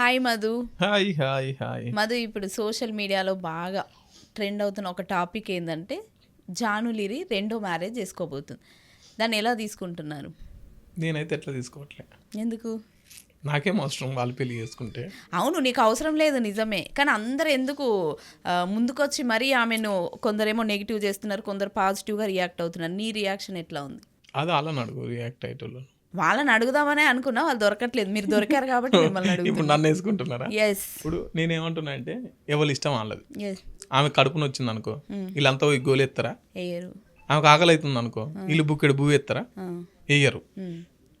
Hi Madhu hi hi hi Madhu ఇప్పుడు social మీడియాలో బాగా ట్రెండ్ అవుతున్న ఒక టాపిక్ ఏంటంటే జానులిరి రెండో మ్యారేజ్ చేసుకోబోతుంది. దాన్ని ఎలా తీసుకుంటున్నారు? నేనైతే ఎట్లా తీసుకోవట్లే. ఎందుకు? నాకేం అవసరం వాళ్ళు పెళ్ళి చేసుకుంటే. అవును నీకు అవసరం లేదు నిజమే. కానీ అందరు ఎందుకు ముందుకొచ్చి మరీ ఆమెను కొందరేమో నెగిటివ్ చేస్తున్నారు కొందరు పాజిటివ్గా రియాక్ట్ అవుతున్నారు. నీ రియాక్షన్ ఎట్లా ఉంది? అది అలా అడుగు రియాక్ట్ అయ్యేటోళ్ళు. వాళ్ళని అడుగుదామనే అనుకున్నా వాళ్ళు దొరకట్లేదు. మీరు దొరికారు కాబట్టి మిమ్మల్ని ఇప్పుడు నన్ను వేసుకుంటున్నారా? ఎస్ ఇప్పుడు నేనేమంటున్నా అంటే ఎవరి ఇష్టం వాళ్ళది. ఆమె కడుపున వచ్చింది అనుకో వీళ్ళంతా పోయి గోలు ఎత్తారా? వేయరు. ఆమెకు ఆకలి అవుతుంది అనుకో వీళ్ళు బుక్కెడు భూ ఎత్తారా? వేయరు.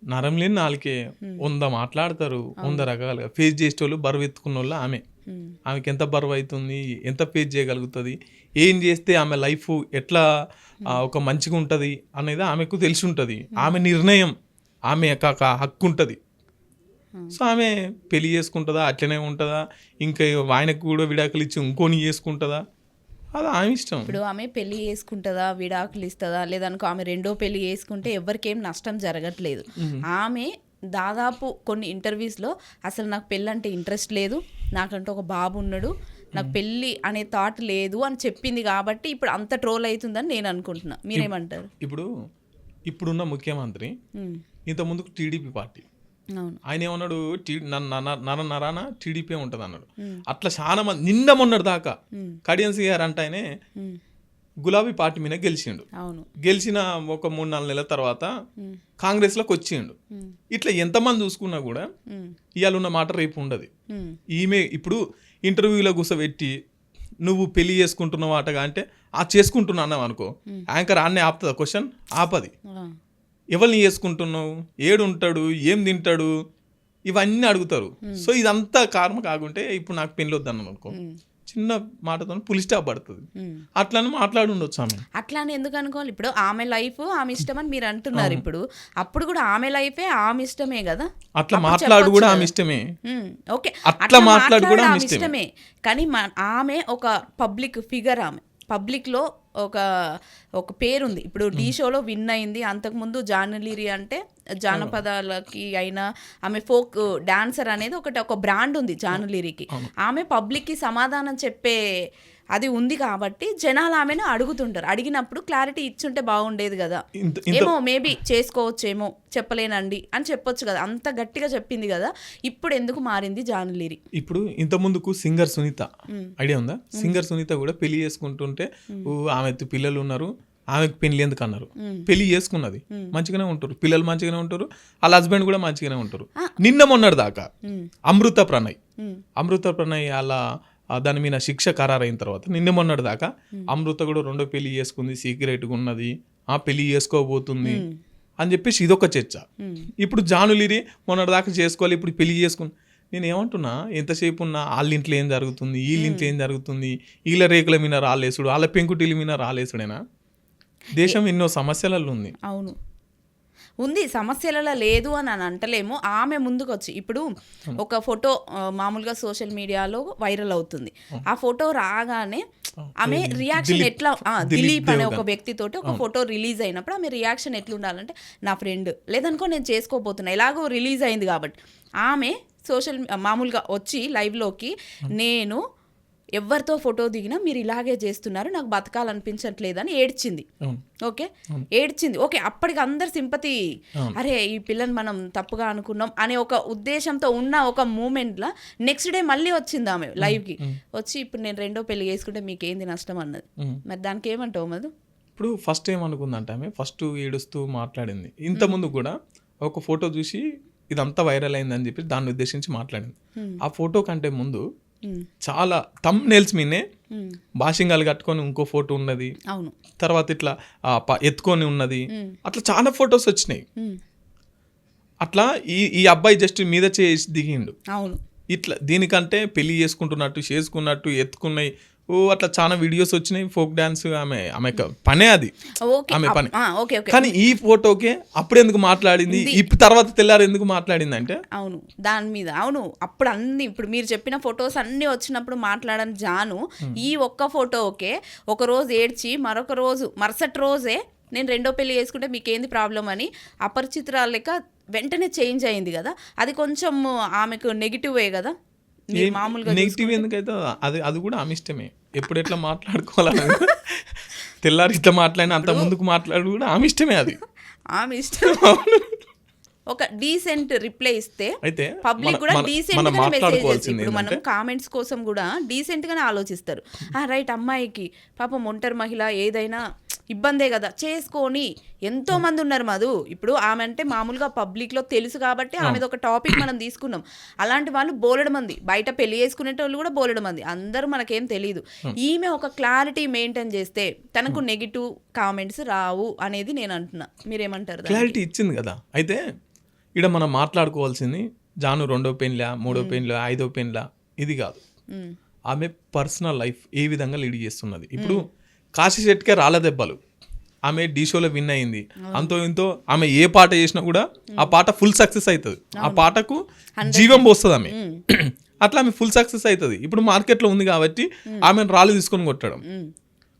నరం లేని నాలుకే వంద మాట్లాడతారు వంద రకాలుగా. ఫేస్ చేసేటోళ్ళు బరువు ఎత్తుకున్న వాళ్ళు ఆమె ఆమెకి ఎంత బరువు అవుతుంది ఎంత ఫేస్ చేయగలుగుతుంది ఏం చేస్తే ఆమె లైఫ్ ఎట్లా ఒక మంచిగా ఉంటుంది అనేది ఆమెకు తెలిసి ఉంటుంది ఆమె నిర్ణయం. ఆమె ఒక హక్కు ఉంటుంది సో ఆమె పెళ్ళి చేసుకుంటుందా అట్లనే ఉంటుందా? ఇంకా ఆయనకు కూడా విడాకులు ఇచ్చి ఇంకోని చేసుకుంటుందా? అది ఆమె ఇష్టం. ఇప్పుడు ఆమె పెళ్ళి చేసుకుంటుందా విడాకులు ఇస్తుందా? లేదనుకో ఆమె రెండో పెళ్ళి చేసుకుంటే ఎవరికేం నష్టం జరగట్లేదు. ఆమె దాదాపు కొన్ని ఇంటర్వ్యూస్లో అసలు నాకు పెళ్ళి అంటే ఇంట్రెస్ట్ లేదు. నాకంటే ఒక బాబు ఉన్నాడు. నాకు పెళ్ళి అనే థాట్ లేదు అని చెప్పింది కాబట్టి ఇప్పుడు అంత ట్రోల్ అవుతుందని నేను అనుకుంటున్నా. మీరేమంటారు? ఇప్పుడు ఇప్పుడున్న ముఖ్యమంత్రి ఇంత ముందుకు టీడీపీ పార్టీ. ఆయన ఏమన్నాడు? నర నరాన టీడీపీ ఉంటుంది అన్నాడు. అట్లా చాలా మంది నిన్న మొన్నటి దాకా కడియన్సీ గారు అంటే ఆయనే గులాబీ పార్టీ మీద గెలిచిండు. గెలిచిన ఒక మూడు నాలుగు నెలల తర్వాత కాంగ్రెస్లోకి వచ్చిండు. ఇట్లా ఎంతమంది చూసుకున్నా కూడా ఇవాళ ఉన్న మాట రేపు ఉండదు. ఈమె ఇప్పుడు ఇంటర్వ్యూలో కూర్చోబెట్టి నువ్వు పెళ్ళి చేసుకుంటున్నావు అటగా అంటే ఆ చేసుకుంటున్నా అన్నావు అనుకో యాంకర్ ఆన్నే ఆపుతుందా? క్వశ్చన్ ఆపది. ఎవరిని చేసుకుంటున్నావు ఏడు ఉంటాడు ఏం తింటాడు? ఇవన్నీ అడుగుతారు. సో ఇదంతా కారణం కాకుంటే ఇప్పుడు నాకు పెళ్ళి వద్దన్నాను అనుకో చిన్న మాటతో పులి స్టాప్ పడుతుంది. అట్లని మాట్లాడి ఉండొచ్చు ఆమె. అట్లా అని ఎందుకు అనుకోవాలి ఇప్పుడు ఆమె లైఫ్ ఆమె ఇష్టం అని మీరు అంటున్నారు ఇప్పుడు. అప్పుడు కూడా ఆమె లైఫే ఆమె ఇష్టమే కదా? అట్లా మాట్లాడు కూడా. ఆమె ఇష్టమే. ఓకే. అట్లా మాట్లాడు కూడా ఆమె ఇష్టమే. కానీ ఆమె ఒక పబ్లిక్ ఫిగర్ ఆమె. పబ్లిక్లో ఒక ఒక పేరుంది. ఇప్పుడు ఢీ షోలో విన్ అయింది. అంతకుముందు జానలిరి అంటే జానపదాలకి అయినా ఆమె ఫోక్ డాన్సర్ అనేది ఒకటి ఒక బ్రాండ్ ఉంది జానలిరికి ఆమె పబ్లిక్కి సమాధానం చెప్పే అది ఉంది కాబట్టి జనాలు ఆమెను అడుగుతుంటారు. అడిగినప్పుడు క్లారిటీ ఇచ్చుంటే బాగుండేది కదా. ఏమో మేబీ చేసుకోవచ్చేమో చెప్పలేనండి అని చెప్పొచ్చు కదా. అంత గట్టిగా చెప్పింది కదా. ఇప్పుడు ఎందుకు మారింది జానులిరి ఇప్పుడు ఇంత ముందుకు సింగర్ సునీత. ఐడియా ఉందా? సింగర్ సునీత కూడా పెళ్ళి చేసుకుంటుంటే ఆమె పిల్లలు ఉన్నారు ఆమెకు పెళ్ళి ఎందుకు అన్నారు పెళ్ళి చేసుకున్నది. మంచిగానే ఉంటారు. పిల్లలు మంచిగానే ఉంటారు. వాళ్ళ హస్బెండ్ కూడా మంచిగానే ఉంటారు. నిన్న మొన్నటి దాకా అమృత ప్రణయ్. అమృత ప్రణయ్ అలా దాని మీద శిక్ష ఖరారైన తర్వాత నిన్న మొన్నటి దాకా అమృత కూడా రెండో పెళ్ళి చేసుకుంది సీక్రెట్గా ఉన్నది. ఆ పెళ్ళి చేసుకోబోతుంది అని చెప్పేసి ఇదొక చర్చ. ఇప్పుడు జానులిరి మొన్నటి దాకా చేసుకోవాలి ఇప్పుడు పెళ్ళి చేసుకుని నేను ఏమంటున్నా ఎంతసేపు ఉన్నా వాళ్ళ ఇంట్లో ఏం జరుగుతుంది వీళ్ళ ఇంట్లో ఏం జరుగుతుంది వీళ్ళ రేకుల మీద రాలేసుడు వాళ్ళ పెంకుటిల మీద రాలేసుడేనా దేశం ఎన్నో సమస్యలలో ఉంది. అవును. ఉంది సమస్యలలో లేదు అని అని అంటలేము. ఆమె ముందుకు వచ్చి ఇప్పుడు ఒక ఫోటో మామూలుగా సోషల్ మీడియాలో వైరల్ అవుతుంది. ఆ ఫోటో రాగానే ఆమె రియాక్షన్ ఎట్లా దిలీప్ అనే ఒక వ్యక్తితోటి ఒక ఫోటో రిలీజ్ అయినప్పుడు ఆమె రియాక్షన్ ఎట్లా ఉండాలంటే నా ఫ్రెండ్ లేదనుకో నేను చేసుకోబోతున్నా ఎలాగో రిలీజ్ అయింది కాబట్టి. ఆమె సోషల్ మామూలుగా వచ్చి లైవ్లోకి నేను ఎవరితో ఫోటో దిగినా మీరు ఇలాగే చేస్తున్నారు నాకు బతకాలనిపించట్లేదని ఏడ్చింది. ఓకే? ఏడ్చింది. ఓకే అప్పటికి అందరు సింపతి అరే ఈ పిల్లని మనం తప్పుగా అనుకున్నాం అనే ఒక ఉద్దేశంతో ఉన్న ఒక మూమెంట్లో నెక్స్ట్ డే మళ్ళీ వచ్చింది ఆమె లైవ్కి. వచ్చి ఇప్పుడు నేను రెండో పెళ్ళి చేసుకుంటే మీకు ఏంది నష్టం అన్నది. మరి దానికి ఏమంటావు మధు? ఇప్పుడు ఫస్ట్ ఏమనుకుందంటే ఆమె ఫస్ట్ ఏడుస్తూ మాట్లాడింది. ఇంత ముందు కూడా ఒక ఫోటో చూసి ఇదంతా వైరల్ అయిందని చెప్పి దాన్ని ఉద్దేశించి మాట్లాడింది. ఆ ఫోటో కంటే ముందు చాలా తమ్ నెల్స్ మీనే బాషింగాలు కట్టుకొని ఇంకో ఫోటో ఉన్నది. అవును. తర్వాత ఇట్లా ఎత్తుకొని ఉన్నది. అట్లా చాలా ఫొటోస్ వచ్చినాయి. అట్లా ఈ ఈ అబ్బాయి జస్ట్ మీద చేసి దిగిండు. అవును. ఇట్లా దీనికంటే పెళ్ళి చేసుకుంటున్నట్టు చేసుకున్నట్టు ఎత్తుకున్నాయి ఓ అట్లా చాలా వీడియోస్ వచ్చినాయి. ఫోక్ డాన్స్ ఆమె ఆమె పనే అది. ఓకే. ఆమె పని. Okay okay. కానీ ఈ ఫోటోకే అప్పుడు ఎందుకు మాట్లాడింది? ఇప్పుడు తర్వాత తెల్లారు ఎందుకు మాట్లాడింది అంటే అవును. దాని మీద. అవును. అప్పుడు అన్ని ఇప్పుడు మీరు చెప్పిన ఫొటోస్ అన్ని వచ్చినప్పుడు మాట్లాడని జాను. ఈ ఒక్క ఫోటోకే ఒక రోజు ఏడ్చి మరొక రోజు మరుసటి రోజే నేను రెండో పెళ్ళి చేసుకుంటే మీకేంది ప్రాబ్లం అని అపరిచితురాలు లెక్క వెంటనే చేంజ్ అయింది కదా. అది కొంచెం ఆమెకు నెగిటివే కదా. మీరు మామూలుగా నెగిటివ్ ఎందుకైతే అది అది కూడా ఆమె ఇష్టమే ఎప్పుడు ఎట్లా మాట్లాడుకోవాలని తెల్లారి ఇట్లా మాట్లాడిన అంత ముందుకు మాట్లాడు కూడా ఆమె ఇష్టమే అది. ఆమె ఇష్టం ఒక డీసెంట్ రిప్లై ఇస్తే అయితే పబ్లిక్ కూడా డీసెంట్ గానే మెసేజ్ ఇప్పుడు మనం కామెంట్స్ కోసం కూడా డీసెంట్ గానే ఆలోచిస్తారు. ఆ రైట్ అమ్మాయికి పాపం ఒంటరి మహిళ ఏదైనా ఇబ్బందే కదా. చేసుకొని ఎంతో మంది ఉన్నారు మధు. ఇప్పుడు ఆమె అంటే మామూలుగా పబ్లిక్లో తెలుసు కాబట్టి ఆమెది ఒక టాపిక్ మనం తీసుకున్నాం. అలాంటి వాళ్ళు బోలెడు మంది. బయట పెళ్ళి చేసుకునేటోళ్ళు కూడా బోలెడు మంది. అందరూ మనకేం తెలియదు ఈమె ఒక క్లారిటీ మెయింటైన్ చేస్తే తనకు నెగిటివ్ కామెంట్స్ రావు అనేది నేను అంటున్నా. మీరేమంటారు? క్లారిటీ ఇచ్చింది కదా. అయితే ఇక్కడ మనం మాట్లాడుకోవాల్సింది జాను రెండో పెన్లా మూడో పెన్లా ఐదో పెన్లా ఇది కాదు. ఆమె పర్సనల్ లైఫ్ ఏ విధంగా లీడ్ చేస్తున్నది. ఇప్పుడు కాశీ శెట్టికే రాళ్ళ దెబ్బలు. ఆమె డీ షోలో విన్ అయింది. అంతో ఇంతో ఆమె ఏ పాట చేసినా కూడా ఆ పాట ఫుల్ సక్సెస్ అవుతుంది ఆ పాటకు జీవం పోస్తుంది ఆమె. అట్లా ఆమె ఫుల్ సక్సెస్ అవుతుంది ఇప్పుడు మార్కెట్లో ఉంది కాబట్టి ఆమెను రాళ్ళు తీసుకొని కొట్టడం.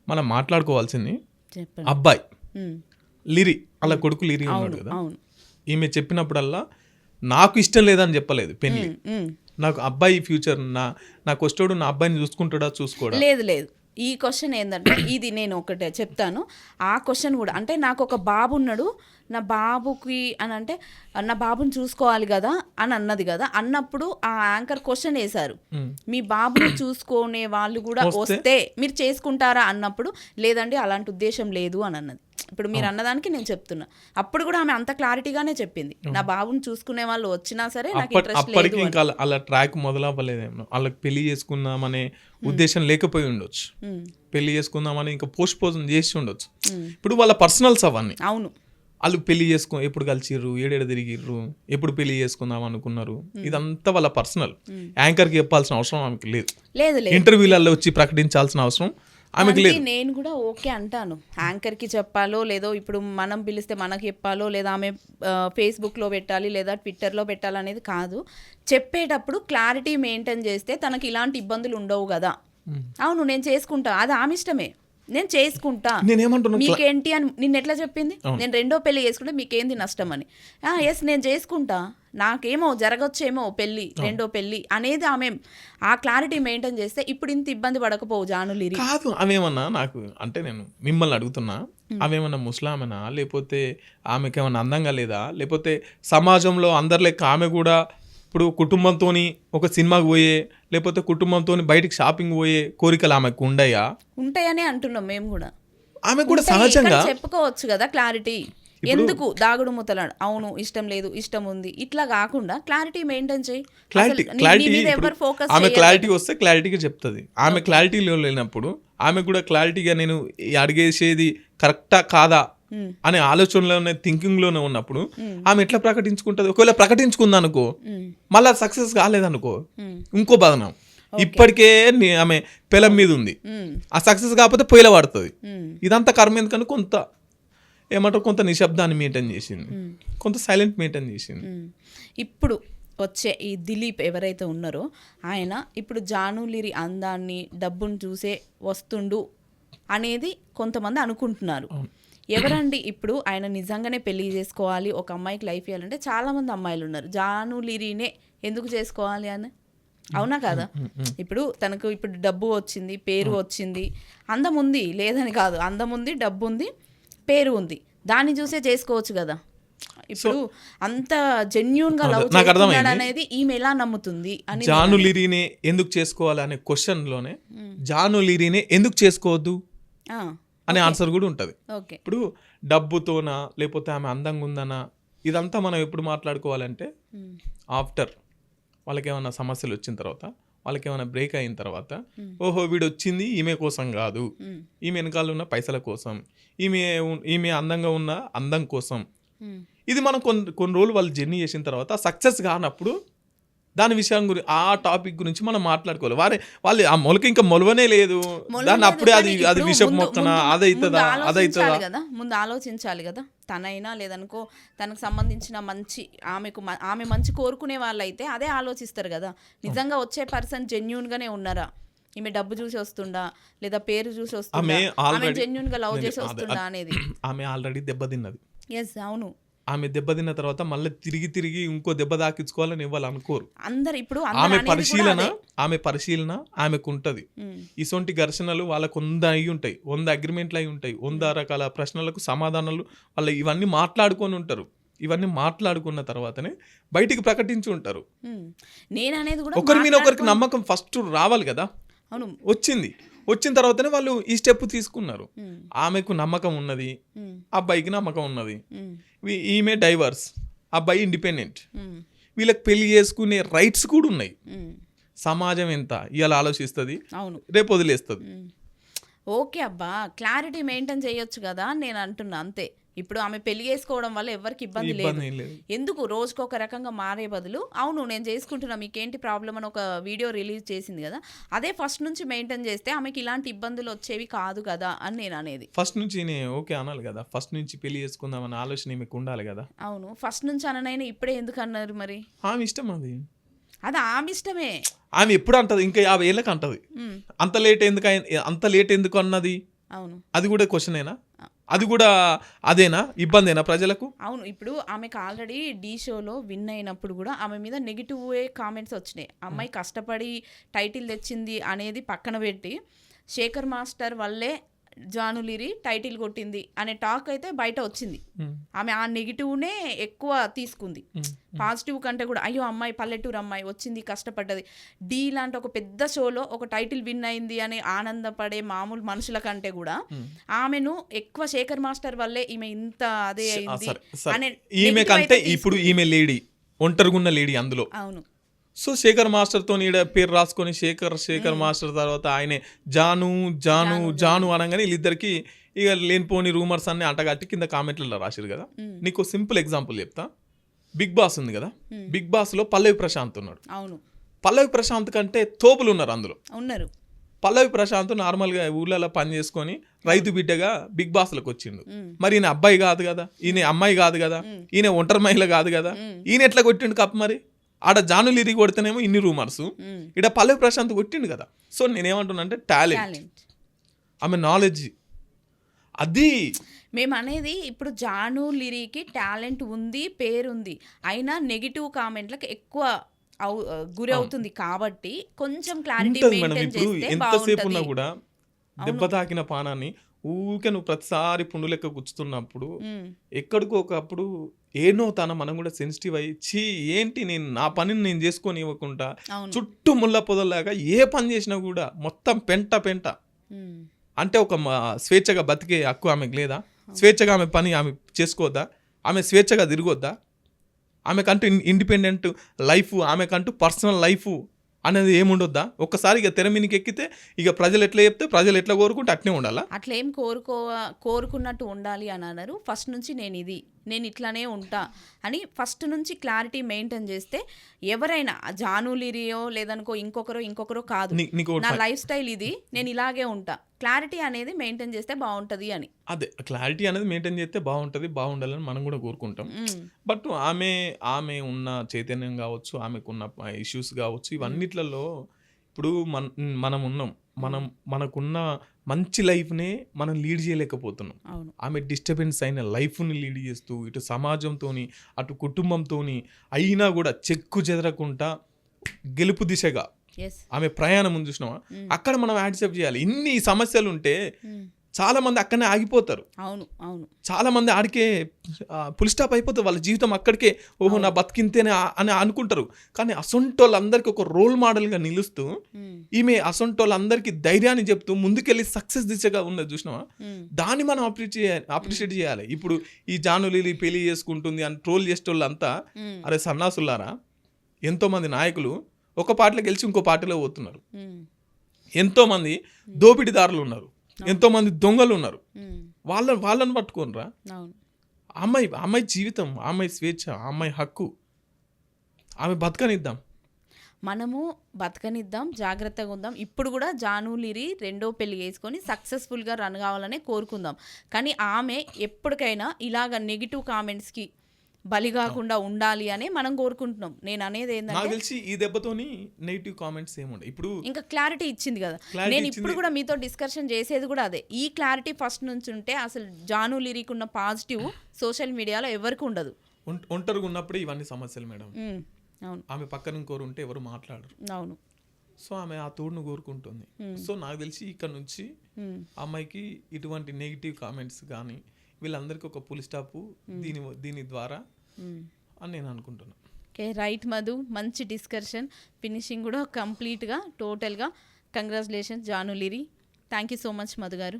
మనం మాట్లాడుకోవాల్సింది అబ్బాయి. లిరి అలా కొడుకు లిరి ఉన్నాడు కదా. ఈమె చెప్పినప్పుడల్లా నాకు ఇష్టం లేదని చెప్పలేదు పెళ్ళి. నాకు అబ్బాయి ఫ్యూచర్ నా నాకు వస్తాడు నా అబ్బాయిని చూసుకుంటాడా చూసుకోడా? లేదు లేదు. ఈ క్వశ్చన్ ఏంటంటే ఇది నేను ఒకటే చెప్తాను. ఆ క్వశ్చన్ కూడా అంటే నాకు ఒక బాబు ఉన్నాడు నా బాబుకి అని అంటే నా బాబుని చూసుకోవాలి కదా అని అన్నది కదా అన్నప్పుడు ఆ యాంకర్ క్వశ్చన్ వేశారు. మీ బాబుని చూసుకునే వాళ్ళు కూడా వస్తే? మీరు చేసుకుంటారా అన్నప్పుడు లేదండి అలాంటి ఉద్దేశం లేదు అని అన్నది. ఇప్పుడు మీరు అన్నదానికి నేను చెప్తున్నా. అప్పుడు కూడా ఆమె అంత క్లారిటీగానే చెప్పింది. నా బాబుని చూసుకునే వాళ్ళు వచ్చినా సరే నాకు ఇంట్రెస్ట్ లేదు ఇంకా అలా- ట్రాక్ మొదలవ్వలేదేమో. వాళ్ళకి పెళ్ళి చేసుకుందామనే ఉద్దేశం లేకపోయి ఉండొచ్చు. పెళ్ళి చేసుకుందామని ఇంకా పోస్ట్ పోజన్ చేసి ఉండొచ్చు. ఇప్పుడు వాళ్ళ పర్సనల్స్ అవన్నీ. అవును. వాళ్ళు పెళ్ళి చేసుకో ఎప్పుడు కలిసిర్రు ఏడేడ తిరిగిర్రు ఎప్పుడు పెళ్ళి చేసుకుందాం అనుకున్నారు. ఇదంతా వాళ్ళ పర్సనల్. యాంకర్కి చెప్పాల్సిన అవసరం ఆమెకి లేదు. లేదు ఇంటర్వ్యూలలో వచ్చి ప్రకటించాల్సిన అవసరం ఆమెకి లేదు. దానికి నేను కూడా ఓకే అంటాను. యాంకర్కి చెప్పాలో లేదో ఇప్పుడు మనం పిలిస్తే మనకి చెప్పాలో లేదా ఆమె ఆ, ఫేస్బుక్లో పెట్టాలి లేదా ట్విట్టర్లో పెట్టాలనేది కాదు. చెప్పేటప్పుడు క్లారిటీ మెయింటైన్ చేస్తే తనకి ఇలాంటి ఇబ్బందులు ఉండవు కదా. అవును నేను చేసుకుంటా. అది ఆమె ఇష్టమే నేను చేసుకుంటా. మీకేంటి అని నిన్న ఎట్లా చెప్పింది? నేను రెండో పెళ్ళి చేసుకుంటే మీకేంది నష్టం అని. ఎస్ నేను చేసుకుంటా. నాకేమో జరగచ్చేమో పెళ్ళి రెండో పెళ్ళి అనేది ఆమె ఆ క్లారిటీ మెయింటైన్ చేస్తే ఇప్పుడు ఇంత ఇబ్బంది పడకపోవు జానులిరి కాదు ఆమెమన్నా నాకు అంటే నేను మిమ్మల్ని అడుగుతున్నా ఆమెమన్నా ముస్లామేనా? లేకపోతే ఆమెకి ఏమన్నా అందంగా లేదా? లేకపోతే సమాజంలో అందరి లెక్క ఆమె కూడా ఇప్పుడు కుటుంబంతోని ఒక సినిమాకి పోయే లేకపోతే కుటుంబంతో బయటికి షాపింగ్ పోయే కోరికలు ఆమెకు ఉండయా? ఉంటాయనే అంటున్నాం మేము కూడా. ఆమె కూడా సహజంగా చెప్పుకోవచ్చు కదా క్లారిటీ. ఎందుకు దాగుడు ముతలాడు? అవును ఇష్టం లేదు ఇష్టం ఉంది. ఇట్లా కాకుండా క్లారిటీ మెయింటైన్ చేయి. క్లారిటీ క్లారిటీ ఆమె క్లారిటీ వస్తే క్లారిటీగా చెప్తుంది. ఆమె క్లారిటీలో లేనప్పుడు ఆమె కూడా క్లారిటీగా నేను అడిగేసేది కరెక్టా కాదా అనే ఆలోచనలోనే థింకింగ్లోనే ఉన్నప్పుడు ఆమె ఎట్లా ప్రకటించుకుంటుంది? ఒకవేళ ప్రకటించుకుంది అనుకో మళ్ళీ సక్సెస్ కాలేదనుకో ఇంకో బదనం ఇప్పటికే ఆమె పెలం మీద ఉంది. ఆ సక్సెస్ కాకపోతే పొయ్యిల పడుతుంది ఇదంతా కర్మ ఎందుకని కొంత ఏమంటారు కొంత నిశ్శబ్దాన్ని మెయింటైన్ చేసింది. కొంత సైలెంట్ మెయింటైన్ చేసింది. ఇప్పుడు వచ్చే ఈ దిలీప్ ఎవరైతే ఉన్నారో ఆయన ఇప్పుడు జానులిరి అందాన్ని డబ్బును చూసే వస్తుండు అనేది కొంతమంది అనుకుంటున్నారు. ఎవరండి? ఇప్పుడు ఆయన నిజంగానే పెళ్ళి చేసుకోవాలి ఒక అమ్మాయికి లైఫ్ ఇవ్వాలంటే చాలా మంది అమ్మాయిలు ఉన్నారు. జానులిరినే ఎందుకు చేసుకోవాలి అని అవునా కదా? ఇప్పుడు తనకు ఇప్పుడు డబ్బు వచ్చింది పేరు వచ్చింది అందం ఉంది లేదని కాదు. అందం ఉంది డబ్బు ఉంది పేరు ఉంది. దాన్ని చూసే చేసుకోవచ్చు కదా? ఇప్పుడు అంత జెన్యున్గా లవ్ అర్థమైంది. అనేది ఈమె ఎలా నమ్ముతుంది అని జాను లిరీనే ఎందుకు చేసుకోవాలి అనే క్వశ్చన్లోనే జాను లిరీనే ఎందుకు చేసుకోవద్దు? అనే ఆన్సర్ కూడా ఉంటది. ఇప్పుడు డబ్బుతోనా లేకపోతే ఆమె అందంగా ఉందనా ఇదంతా మనం ఎప్పుడు మాట్లాడుకోవాలంటే ఆఫ్టర్ వాళ్ళకి ఏమైనా సమస్యలు వచ్చిన తర్వాత వాళ్ళకి ఏమైనా బ్రేక్ అయిన తర్వాత ఓహో వీడు వచ్చింది ఈమె కోసం కాదు. ఈమె వెనకాల ఉన్న పైసల కోసం ఈమె ఈమె అందంగా ఉన్న అందం కోసం. ఇది మనం కొన్ని కొన్ని రోజులు వాళ్ళు జర్నీ చేసిన తర్వాత సక్సెస్ కానప్పుడు దాని విషయం గురించి ఆ టాపిక్ గురించి మనం మాట్లాడుకోవాలి. వారే వాళ్ళు ఆ మొలక ఇంకా మొలవనే లేదు. దాన్ని అప్పుడే అది అది ఇప్పుడు విషం ముందు- మొక్కన అదైతుందా అదైతుందా కదా ముందు ఆలోచించాలి కదా. తనైనా లేదనుకో తనకు సంబంధించిన మంచి ఆమెకు ఆమె మంచి కోరుకునే వాళ్ళైతే అదే ఆలోచిస్తారు కదా. నిజంగా వచ్చే పర్సన్ జెన్యున్ గానే ఉన్నారా? ఈమె డబ్బు చూసి వస్తుందా? లేదా పేరు చూసి వస్తుందా? ఆమె ఆమె already- జెన్యున్గా లవ్ చేసి వస్తుందా అనేది. ఆమె ఆల్రెడీ దెబ్బతిన్నది. ఎస్ అవును. ఆమె దెబ్బతిన్న తర్వాత మళ్ళీ తిరిగి తిరిగి ఇంకో దెబ్బ తాకించుకోవాలని ఇవ్వాలి అనుకోరు. అందరు ఇప్పుడు ఆమె పరిశీలన. ఆమె పరిశీలన ఆమెకు ఉంటది ఇసొంటి ఘర్షణలు వాళ్ళకు వంద అయి ఉంటాయి వంద అగ్రిమెంట్లు అయి ఉంటాయి వంద రకాల ప్రశ్నలకు సమాధానాలు వాళ్ళ ఇవన్నీ మాట్లాడుకొని ఉంటారు. ఇవన్నీ మాట్లాడుకున్న తర్వాతనే బయటికి ప్రకటించి ఉంటారు. నేను అనేది కూడా ఒకరి మీద ఒకరికి నమ్మకం ఫస్ట్ రావాలి కదా. అవును. వచ్చింది. వచ్చిన తర్వాతనే వాళ్ళు ఈ స్టెప్ తీసుకున్నారు. ఉమ్, ఆమెకు నమ్మకం ఉన్నది ఉమ్, అబ్బాయికి నమ్మకం ఉన్నది. వీ- ఈమె డైవర్స్ అబ్బాయి ఇండిపెండెంట్. వీళ్ళకి పెళ్ళి చేసుకునే రైట్స్ కూడా ఉన్నాయి. సమాజం ఎంత ఇవాళ ఆలోచిస్తుంది అవును. రేపు వదిలేస్తుంది. ఓకే అబ్బా క్లారిటీ మెయింటైన్ చేయొచ్చు కదా అని నేను అంటున్నా అంతే. ఇప్పుడు ఆమె పెళ్ళి చేసుకోవడం వల్ల ఎవరికి ఇబ్బంది లేదు. ఎందుకు రోజుకు ఒక రకంగా మారే బదులు అవును నేను చేసుకుంటున్నా మీకేంటి ప్రాబ్లం అని ఒక వీడియో రిలీజ్ చేసింది కదా అదే ఫస్ట్ నుంచి మెయింటైన్ చేస్తే ఆమెకి ఇలాంటి ఇబ్బందులు వచ్చేవి కాదు కదా అని నేను అనేది. ఫస్ట్ నుంచి ఓకే అనాలి కదా ఫస్ట్ నుంచి పెళ్ళి చేసుకుందామన్న ఆలోచన మీకు ఉండాలి కదా. అవును ఫస్ట్ నుంచి అననైనా ఇప్పుడే ఎందుకు అన్నారు మరి? ఆమె ఇష్టం అది. అది ఆమె ఇష్టమే. ఆమె ఎప్పుడు అంటది ఇంకా యాభై ఏళ్ళకి అంటది. అంత లేట్ ఎందుకు అంత లేట్ ఎందుకు అన్నది? అవును. అది కూడా క్వశ్చనేనా? అది కూడా అదేనా? ఇబ్బందేనా ప్రజలకు? అవును ఇప్పుడు ఆమెకు ఆల్రెడీ డీ షోలో విన్ అయినప్పుడు కూడా ఆమె మీద నెగిటివ్ కామెంట్స్ వచ్చినాయి. అమ్మాయి కష్టపడి టైటిల్ తెచ్చింది అనేది పక్కన పెట్టి శేఖర్ మాస్టర్ వల్లే జానులిరి టైటిల్ కొట్టింది అనే టాక్ అయితే బయట వచ్చింది. ఆమె ఆ నెగిటివ్నే ఎక్కువ తీసుకుంది. పాజిటివ్ కంటే కూడా అయ్యో అమ్మాయి పల్లెటూరు అమ్మాయి వచ్చింది కష్టపడ్డది. డీ లాంటి ఒక పెద్ద షోలో ఒక టైటిల్ విన్ అయింది అని ఆనందపడే మామూలు మనుషుల కంటే కూడా ఆమెను ఎక్కువ శేఖర్ మాస్టర్ వల్లే ఈమె ఇంత అదే అయింది అనే ఇప్పుడు ఈమె లేడీ ఒంటరిగున్న లేడీ అందులో. అవును. సో శేఖర్ మాస్టర్తో ఈడ పేరు రాసుకొని శేఖర్ శేఖర్ మాస్టర్ తర్వాత ఆయనే జాను జాను జాను అనగానే వీళ్ళిద్దరికి ఇక లేనిపోని రూమర్స్ అన్ని అంటగట్టి కింద కామెంట్లలో రాశారు కదా. నీకు సింపుల్ ఎగ్జాంపుల్ చెప్తా. బిగ్ బాస్ ఉంది కదా. బిగ్ బాస్లో పల్లవి ప్రశాంత్ ఉన్నాడు. అవును. పల్లవి ప్రశాంత్ కంటే తోపులు ఉన్నారు అందులో. ఉన్నారు. పల్లవి ప్రశాంత్ నార్మల్గా ఊళ్ళలో పని చేసుకొని రైతు బిడ్డగా బిగ్ బాస్లోకి వచ్చిండు. మరి ఈయన అబ్బాయి కాదు కదా. ఈయన అమ్మాయి కాదు కదా. ఈయన ఒంటరి మహిళ కాదు కదా. ఈయన ఎట్లా కొట్టిండు కప్ మరి? ఆడ జానులు ఇరిగి కొడితేనేమో ఇన్ని రూమర్స్. ఈడ పల్లవి ప్రశాంత్ కొట్టిండు కదా. సో నేనేమంటున్నా అంటే టాలెంట్. ఆమె నాలెడ్జ్. అది మేము అనేది ఇప్పుడు జాను లిరికి టాలెంట్ ఉంది పేరుంది. అయినా నెగిటివ్ కామెంట్లకు ఎక్కువ గురి అవుతుంది కాబట్టి కొంచెం క్లారిటీ మెయింటైన్ చేస్తే ఎంతసేపు ఉన్నా కూడా దెబ్బ తాకిన పానాన్ని ఊరికే నువ్వు ప్రతిసారి పుండు లెక్క గుచ్చుతున్నప్పుడు. ఎక్కడికో ఒకప్పుడు ఏనో తన మనం కూడా సెన్సిటివ్ అయ్యి చీ ఏంటి నేను నా పనిని నేను చేసుకొని ఇవ్వకుండా చుట్టూ ముళ్ళ పొదలాగా ఏ పని చేసినా కూడా మొత్తం పెంట పెంట. అంటే ఒక స్వేచ్ఛగా బతికే హక్కు ఆమెకు లేదా? స్వేచ్ఛగా ఆమె పని ఆమె చేసుకోవద్దా? ఆమె స్వేచ్ఛగా తిరగొద్దా? ఆమెకంటూ ఇండిపెండెంట్ లైఫ్ ఆమెకంటూ పర్సనల్ లైఫ్ అనేది ఏముండొద్దా? ఒక్కసారి ఇక తెర మీనికి ఎక్కితే ఇక ప్రజలు ఎట్లా చెప్తే ప్రజలు ఎట్లా కోరుకుంటే అట్నే ఉండాలా? అట్లా ఏం కోరుకో కోరుకున్నట్టు ఉండాలి అని అన్నారు ఫస్ట్ నుంచి నేను ఇది నేను ఇట్లానే ఉంటా అని ఫస్ట్ నుంచి క్లారిటీ మెయింటైన్ చేస్తే ఎవరైనా జానులిరియో లేదనుకో ఇంకొకరో ఇంకొకరో కాదు. నీ- లైఫ్ స్టైల్ ఇది నేను ఇలాగే ఉంటా. క్లారిటీ అనేది మెయింటైన్ చేస్తే బాగుంటది అని. అదే క్లారిటీ అనేది మెయింటైన్ చేస్తే బాగుంటుంది బాగుండాలని మనం కూడా కోరుకుంటాం. బట్ ఆమె ఆమె ఉన్న చైతన్యం కావచ్చు ఆమెకున్న ఇష్యూస్ కావచ్చు ఇవన్నిట్లలో ఇప్పుడు మన మనం ఉన్నాం. మనం మనకున్న మంచి లైఫ్నే మనం లీడ్ చేయలేకపోతున్నాం. ఆమె డిస్టర్బెన్స్ అయిన లైఫ్ని లీడ్ చేస్తూ ఇటు సమాజంతోని అటు కుటుంబంతోని అయినా కూడా చెక్కు చెదరకుండా గెలుపు దిశగా ఆమె ప్రయాణం ఉంది చూసినావా? అక్కడ మనం యాక్సెప్ట్ చేయాలి. ఇన్ని సమస్యలు ఉంటే చాలా మంది అక్కడనే ఆగిపోతారు. అవును అవును. చాలా మంది ఆడికే పుల్ స్టాప్ అయిపోతుంది వాళ్ళ జీవితం అక్కడికే ఓహో నా బతికింతేనే అని అనుకుంటారు. కానీ అసొంటోళ్ళందరికీ ఒక రోల్ మోడల్గా నిలుస్తూ. ఈమె అసొంటోళ్ళందరికీ ధైర్యాన్ని చెప్తూ ముందుకెళ్ళి సక్సెస్ దిశగా ఉన్నది చూసినావా. దాన్ని మనం అప్రిషియేట్ చేయాలి అప్రిషియేట్ చేయాలి. ఇప్పుడు ఈ జానులీలి పెళ్ళి చేసుకుంటుంది అని ట్రోల్ చేసేటోళ్ళంతా. అరే సన్నాసులారా ఎంతోమంది నాయకులు ఒక పార్టీలో గెలిచి ఇంకో పార్టీలో పోతున్నారు. ఎంతోమంది దోపిడీదారులు ఉన్నారు. ఎంతోమంది దొంగలు ఉన్నారు. వాళ్ళ వాళ్ళని పట్టుకోనరా? అమ్మాయి అమ్మాయి జీవితం అమ్మాయి స్వేచ్ఛ అమ్మాయి హక్కు. ఆమె బతకనిద్దాం. మనము బతకనిద్దాం జాగ్రత్తగా ఉందాం. ఇప్పుడు కూడా జానులిరి రెండో పెళ్ళి వేసుకొని సక్సెస్ఫుల్గా రన్ కావాలనే కోరుకుందాం. కానీ ఆమె ఎప్పటికైనా ఇలాగ నెగిటివ్ కామెంట్స్కి బలి కాకుండా ఉండాలి అని మనం కోరుకుంటున్నాం. నేను అనేది ఏంటంటే తెలిసి ఈ దెబ్బతోని నెగిటివ్ కామెంట్స్ ఏముండే ఇప్పుడు ఇంకా క్లారిటీ ఇచ్చింది కదా. నేను ఇప్పుడు. కూడా మీతో డిస్కషన్ చేసేది కూడా అదే. ఈ క్లారిటీ ఫస్ట్ నుంచి ఉంటే అసలు జాను లిరిక్ ఉన్న పాజిటివ్ సోషల్ మీడియాలో ఎవరికి ఉండదు. ఒంట- ఒంటరిగా ఉన్నప్పుడే ఇవన్నీ సమస్యలు మేడం. అవును. ఆమె పక్కన ఇంకోరు ఉంటే ఎవరు మాట్లాడరు. అవును. సో ఆమె ఆ తోడును కోరుకుంటుంది. సో నాకు తెలిసి ఇక్కడ నుంచి అమ్మాయికి ఇటువంటి నెగిటివ్ కామెంట్స్ కానీ వీళ్ళందరికీ ఒక పులి స్టాప్ దీని దీని ద్వారా. అని నేను అనుకుంటున్నాను ఓకే రైట్ మధు మంచి డిస్కషన్ ఫినిషింగ్ కూడా కంప్లీట్గా టోటల్గా. Congratulations Janu Lyri thank you so much Madhu garu.